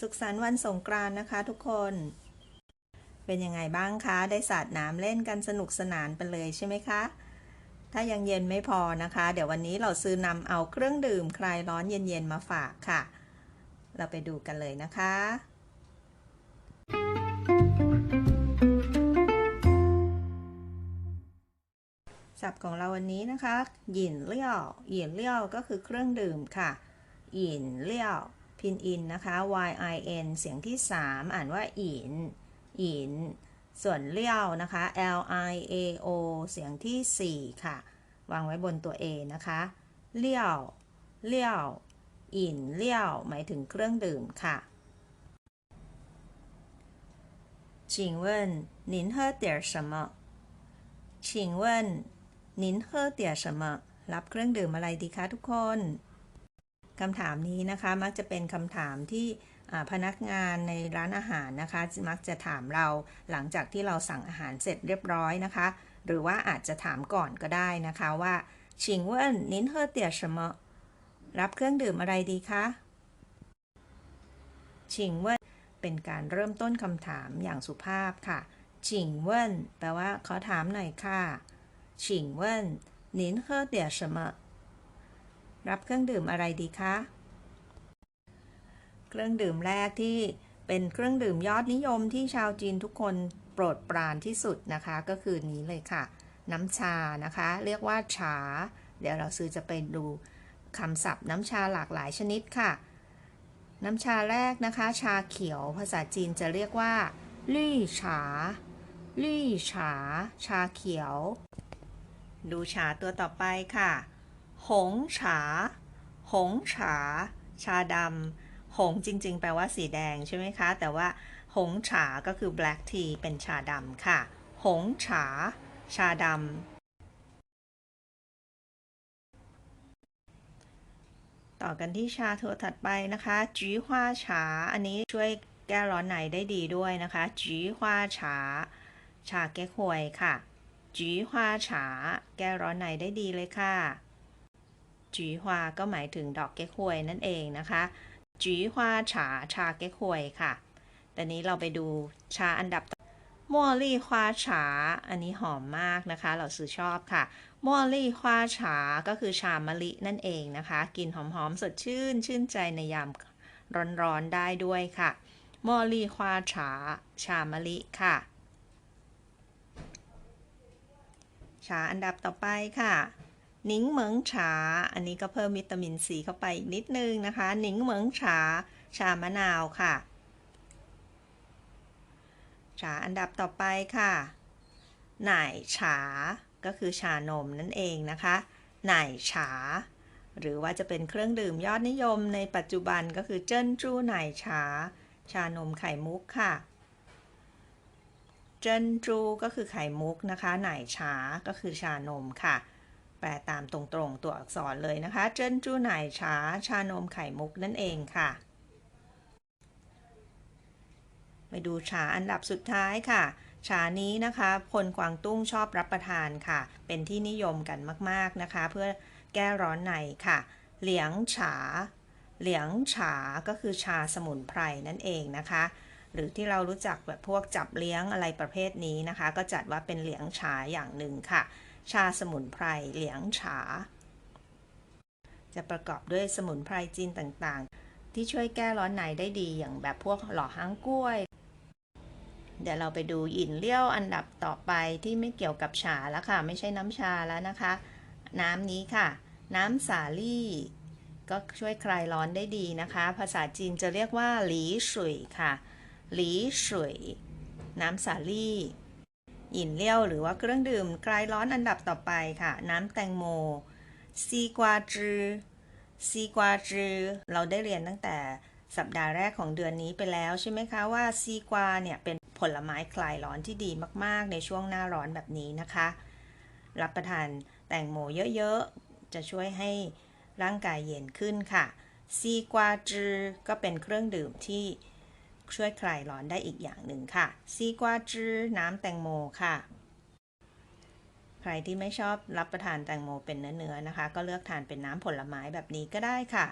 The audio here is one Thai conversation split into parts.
สุขสันต์วันสงกรานต์นะคะทุกคน เป็นยังไงบ้างคะ ได้สาดน้ำเล่นกันสนุกสนานไปเลยใช่ไหมคะ ถ้ายังเย็นไม่พอนะคะ เดี๋ยววันนี้เราซื้อนำเอาเครื่องดื่มคลายร้อนเย็นๆมาฝากค่ะ เราไปดูกันเลยนะคะศัพท์ของเราวันนี้นะคะหยินเลี่ยวหยินเลี่ยวก็คือเครื่องดื่มค่ะหยินเลี่ยว พินอินนะคะ y i n เสียงที่ 3 อ่านว่าอินอิน ส่วนเลี่ยวนะคะ l i a o เสียงที่ 4 ค่ะ วางไว้บนตัว a นะคะ เลี่ยว เลี่ยว อินเลี่ยว หมายถึงเครื่องดื่มค่ะ请问您喝点什么请问您喝点什么รับเครื่องดื่มอะไรดีคะทุกคน คำถามนี้นะคะมักจะเป็นคำถามที่พนักงานในร้านอาหารนะคะ มักจะถามเราหลังจากที่เราสั่งอาหารเสร็จเรียบร้อยนะคะ หรือว่าอาจจะถามก่อนก็ได้นะคะว่าชิงเวิ้นนิ้นเฮอเตียชมะรับเครื่องดื่มอะไรดีคะชิงเวิ้นเป็นการเริ่มต้นคำถามอย่างสุภาพค่ะชิงเวิ้นแปลว่าขอถามหน่อยค่ะชิงเวิ้นนิ้นเฮอเตียชมะ รับเครื่องดื่มอะไรดีคะ เครื่องดื่มแรกที่เป็นเครื่องดื่มยอดนิยมที่ชาวจีนทุกคนโปรดปรานที่สุดนะคะ ก็คือนี้เลยค่ะ น้ำชานะคะ เรียกว่าฉา เดี๋ยวเราซื้อจะไปดูคำศัพท์น้ำชาหลากหลายชนิดค่ะ น้ำชาแรกนะคะ ชาเขียวภาษาจีนจะเรียกว่าลี่ฉาลี่ฉา ชาเขียว ดูฉาตัวต่อไปค่ะ หงฉา หงฉา ชาดำ หงจริง ๆ แปลว่าสีแดงใช่ไหมคะ แต่ว่าหงฉา ก็คือ black tea เป็นชาดำค่ะ หงฉา ชาดำต่อกันที่ชาตัวถัดไปนะคะจีฮวาฉา อันนี้ช่วยแก้ร้อนในได้ดีด้วยนะคะจีฮวาฉา ชาแก้ควยค่ะจีฮวาฉา แก้ร้อนในได้ดีเลยค่ะ จีฮวาก็หมายถึงดอกเก๊กฮวยนั่นเองนะคะจีฮวาฉาชาเก๊กฮวยค่ะแต่นี้เราไปดูชาอันดับมัวลี่ฮวาฉา อันนี้หอมมากนะคะ เราซื้อชอบค่ะมัวลี่ฮวาฉา ก็คือชามะลินั่นเองนะคะ กินหอมๆสดชื่น ชื่นใจในยามร้อนๆได้ด้วยค่ะมัวลี่ฮวาฉา ชามะลิค่ะ ชาอันดับต่อไปค่ะ นิงเหมิงฉา อันนี้ก็เพิ่มวิตามินซีเข้าไปอีกนิดนึงนะคะ นิงเหมิงฉา ชามะนาวค่ะชาอันดับต่อไปค่ะ หน่ายฉา ก็คือชานมนั่นเองนะคะ หน่ายฉา หรือว่าจะเป็นเครื่องดื่มยอดนิยมในปัจจุบันก็คือเจิ้นจู้หน่ายฉา ชานมไข่มุกค่ะเจิ้นจูก็คือไข่มุกนะคะ หน่ายฉาก็คือชานมค่ะ แปลตามตรงๆตัวอักษรเลยนะคะ เจิ้นจู้หน่ายฉาชานมไข่มุกนั่นเองค่ะ ไปดูชาอันดับสุดท้ายค่ะ ชานี้นะคะ คนกวางตุ้งชอบรับประทานค่ะ เป็นที่นิยมกันมากๆนะคะ เพื่อแก้ร้อนในค่ะ เหลียงฉา เหลียงฉา ก็คือชาสมุนไพรนั่นเองนะคะหรือที่เรารู้จักแบบพวกจับเลี้ยงอะไรประเภทนี้นะคะ ก็จัดว่าเป็นเหลียงฉาอย่างหนึ่งค่ะ ชาสมุนไพรเหลียงฉา จะประกอบด้วยสมุนไพรจีนต่างๆ ที่ช่วยแก้ร้อนในได้ดีอย่างแบบพวกหล่อหางกล้วย เดี๋ยวเราไปดูหยินเลี้ยวอันดับต่อไปที่ไม่เกี่ยวกับฉาแล้วค่ะ ไม่ใช่น้ำชาแล้วนะคะ น้ำนี้ค่ะ น้ำสาลี่ ก็ช่วยคลายร้อนได้ดีนะคะ ภาษาจีนจะเรียกว่าหลีสุยค่ะหลีสุยน้ำสาลี่ หยินเลี้ยวหรือว่าเครื่องดื่มคลายร้อนอันดับต่อไปค่ะ น้ำแตงโมซีกวาจือซีกวาจือเราได้เรียนตั้งแต่สัปดาห์แรกของเดือนนี้ไปแล้วใช่ไหมคะว่าซีกวาเนี่ยเป็นผลไม้คลายร้อนที่ดีมาก ๆ ในช่วงหน้าร้อนแบบนี้นะคะ รับประทานแตงโมเยอะ ๆ จะช่วยให้ร่างกายเย็นขึ้นค่ะซีกวาจือก็เป็นเครื่องดื่มที่ ช่วยคลายร้อนได้อีกอย่างหนึ่งค่ะ ซีกวาจื้อน้ำแตงโมค่ะ ใครที่ไม่ชอบรับประทานแตงโมเป็นเนื้อๆนะคะ ก็เลือกทานเป็นน้ำผลไม้แบบนี้ก็ได้ค่ะ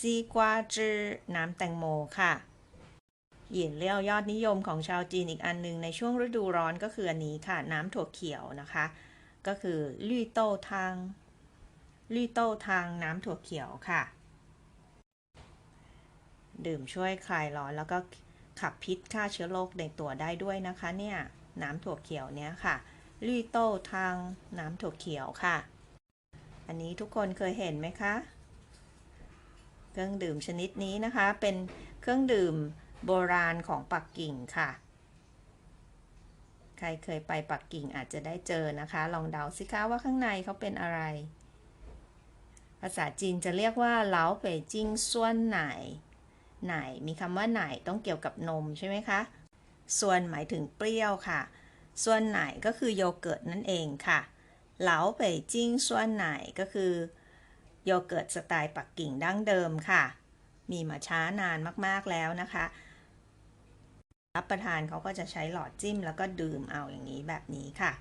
ซีกวาจื้อน้ำแตงโมค่ะหยินเลี้ยวยอดนิยมของชาวจีนอีกอันหนึงในช่วงฤดูร้อนก็คืออันนี้ค่ะ น้ำถั่วเขียวนะคะ ก็คือลี่โต้ทางลี่โต้ทางน้ำถั่วเขียวค่ะ ดื่มช่วยคลายร้อนแล้วก็ ขับพิษฆ่าเชื้อโรคในตัวได้ด้วยนะคะเนี่ยน้ำถั่วเขียวเนี้ยค่ะลี่โต้ทางน้ำถั่วเขียวค่ะ อันนี้ทุกคนเคยเห็นไหมคะ เครื่องดื่มชนิดนี้นะคะเป็นเครื่องดื่มโบราณของปักกิ่งค่ะ ใครเคยไปปักกิ่งอาจจะได้เจอนะคะ ลองเดาสิคะว่าข้างในเขาเป็นอะไร ภาษาจีนจะเรียกว่าเหลาเป่ยจิ้งส่วนไหน ไหน มีคำว่าไหนต้องเกี่ยวกับนมใช่ไหมคะ ส่วนหมายถึงเปรี้ยวค่ะ ส่วนไหนก็คือโยเกิร์ตนั่นเองค่ะ เหลาเป่ยจิ้งส่วนไหนก็คือโยเกิร์ตสไตล์ปักกิ่งดั้งเดิมค่ะ มีมาช้านานมากๆแล้วนะคะ รับประทานเขาก็จะใช้หลอดจิ้มแล้วก็ดื่มเอาอย่างนี้แบบนี้ค่ะ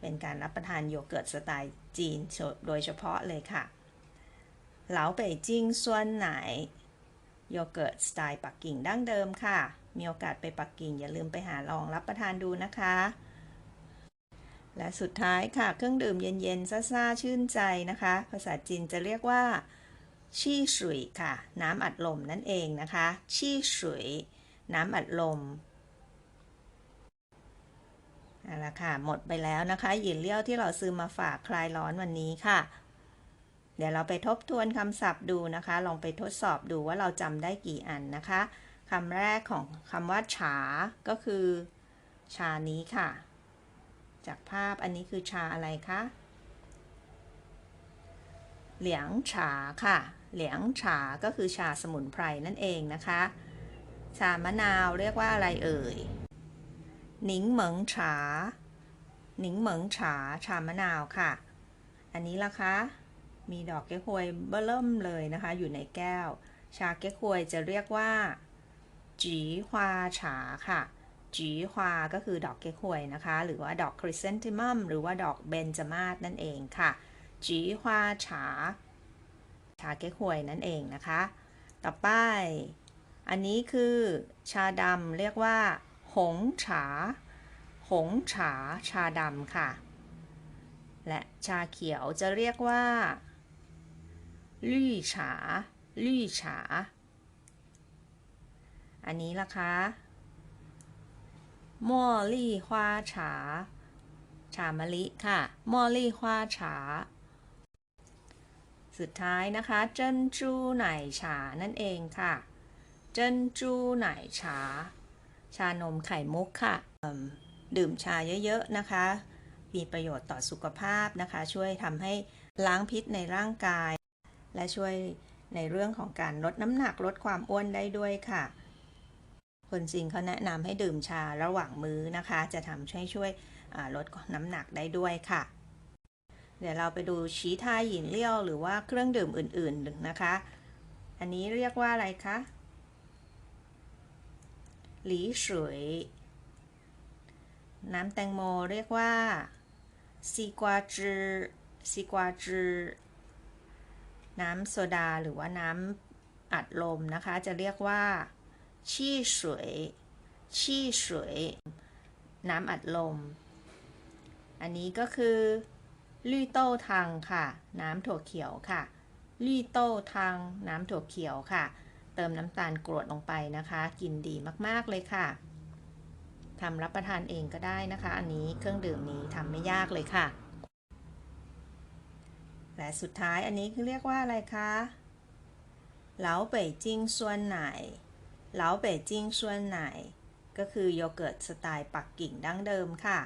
เป็นการรับประทานโยเกิร์ตสไตล์จีนโดยเฉพาะเลยค่ะ เหลาเป่ยจิ้งส่วนไหน โยเกิร์ตสไตล์ปักกิ่งดั้งเดิมค่ะ มีโอกาสไปปักกิ่งอย่าลืมไปหาลองรับประทานดูนะคะ และสุดท้ายค่ะ เครื่องดื่มเย็นๆ ซ่าๆ ชื่นใจนะคะ ภาษาจีนจะเรียกว่า ชี่สุยค่ะ น้ำอัดลมนั่นเองนะคะ ชี่สุย น้ำอัดลมเอาละค่ะ หมดไปแล้วนะคะหยินเลี้ยวที่เราซื้อมาฝากคลายร้อนวันนี้ค่ะ เดี๋ยวเราไปทบทวนคำศัพท์ดูนะคะ ลองไปทดสอบดูว่าเราจำได้กี่อันนะคะคำแรกของคำว่าฉา ก็คือ ชานี้ค่ะ จากภาพอันนี้คือชาอะไรคะเหลียงฉาค่ะ เหลียงฉา ก็คือชาสมุนไพรนั่นเองนะคะ ชามะนาวเรียกว่าอะไรเอ่ย หนิงเหมิงฉา หนิงเหมิงฉา ชามะนาวค่ะ อันนี้ละคะ มีดอกเก๊กฮวยเบิ่มเลยนะคะ อยู่ในแก้ว ชาเก๊กฮวยจะเรียกว่าจีฮวาฉาค่ะจีฮวาก็คือดอกเก๊กฮวยนะคะ หรือว่าดอกคริสเซนติมัมหรือว่าดอกเบนจมาศนั่นเองค่ะจีฮวาฉา ชาเก๊กฮวยนั่นเองนะคะ ต่อไป อันนี้คือชาดำเรียกว่า หงฉา หงฉาชาดำค่ะ และชาเขียวจะเรียกว่า ลี่ฉา ลี่ฉา อันนี้ล่ะคะมอลี่ฮวาฉาชามะลิค่ะมอลี่ฮวาฉา สุดท้ายนะคะ เจิ้นจูไหนฉา นั่นเองค่ะ เจิ้นจูไหนฉา ชานมไข่มุกค่ะ ดื่มชาเยอะๆนะคะมีประโยชน์ต่อสุขภาพนะคะ ช่วยทำให้ล้างพิษในร่างกาย และช่วยในเรื่องของการลดน้ำหนักลดความอ้วนได้ด้วยค่ะ คนจริงเขาแนะนำให้ดื่มชาระหว่างมื้อนะคะ จะทำให้ช่วยลดน้ำหนักได้ด้วยค่ะ เดี๋ยวเราไปดูชีทาหยินเลี้ยวหรือว่าเครื่องดื่มอื่นๆนะคะ อันนี้เรียกว่าอะไรคะหลีสวยน้ำแตงโมเรียกว่าซีกวาจือซีกวาจือ น้ำโซดาหรือว่าน้ำอัดลมนะคะ จะเรียกว่าชี่สวยชี่สวยน้ำอัดลม อันนี้ก็คือลี่โต้ทังค่ะ น้ำถั่วเขียวค่ะลี่โต้ทังน้ำถั่วเขียวค่ะ เติมน้ำตาลกรวดลงไปนะคะ กินดีมากๆเลยค่ะทำรับประทานเองก็ได้นะคะ อันนี้เครื่องดื่มนี้ทำไม่ยากเลยค่ะ และสุดท้ายอันนี้คือเรียกว่าอะไรคะเหลาเป่ยจิงส่วนไหนเหลาเป่ยจิงส่วนไหน ก็คือโยเกิร์ตสไตล์ปักกิ่งดั้งเดิมค่ะ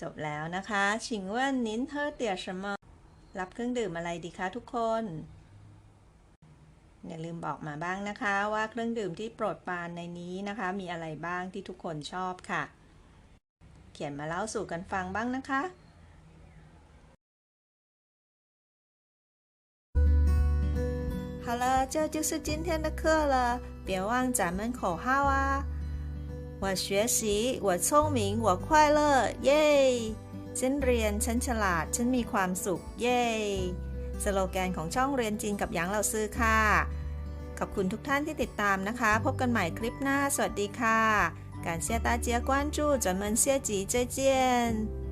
จบแล้วนะคะชิงเว่นนินเธอเตีย什么รับเครื่องดื่มอะไรดีคะทุกคน อย่าลืมบอกมาบ้างนะคะว่าเครื่องดื่มที่โปรดปรานในนี้นะคะ มีอะไรบ้างที่ทุกคนชอบค่ะ เขียนมาเล่าสู่กันฟังบ้างนะคะ 好了，这就是今天的课了，别忘咱们口号啊！我学习，我聪明，我快乐，เย้ฉันเรียน ฉันฉลาด ฉันมีความสุข เย้สโลแกนของช่องเรียนจีนกับหยางเราซื้อค่ะ ขอบคุณทุกท่านที่ติดตามนะคะ พบกันใหม่คลิปหน้า สวัสดีค่ะ 感谢大家关注咱们下集再见。